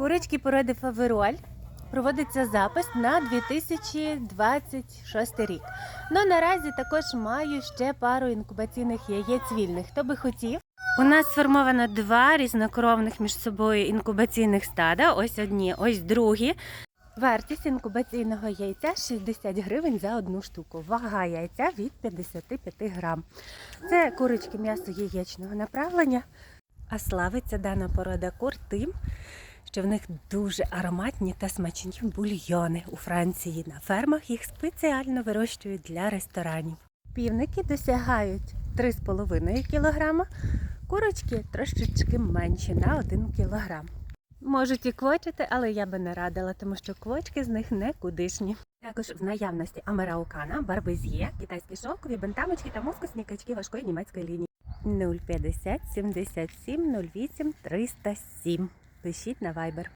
Курочки породи Фавероль. Проводиться запис на 2026 рік. Ну наразі також маю ще пару інкубаційних яєць вільних. Хто би хотів? У нас сформовано два різнокровних між собою інкубаційних стада. Ось одні, ось другі. Вартість інкубаційного яйця 60 гривень за одну штуку. Вага яйця від 55 грам. Це курочки м'ясо яєчного направлення. А славиться дана порода кур тим, що в них дуже ароматні та смачні бульйони у Франції. На фермах їх спеціально вирощують для ресторанів. Півники досягають 3,5 кг, курочки трошечки менші на 1 кг. Можуть і квочити, але я би не радила, тому що квочки з них не кудишні. Також в наявності амераукана, барбезє, китайські шовкові, бентамочки та мускусні качки важкої німецької лінії. 050 77 08 307. Пишіть на Viber.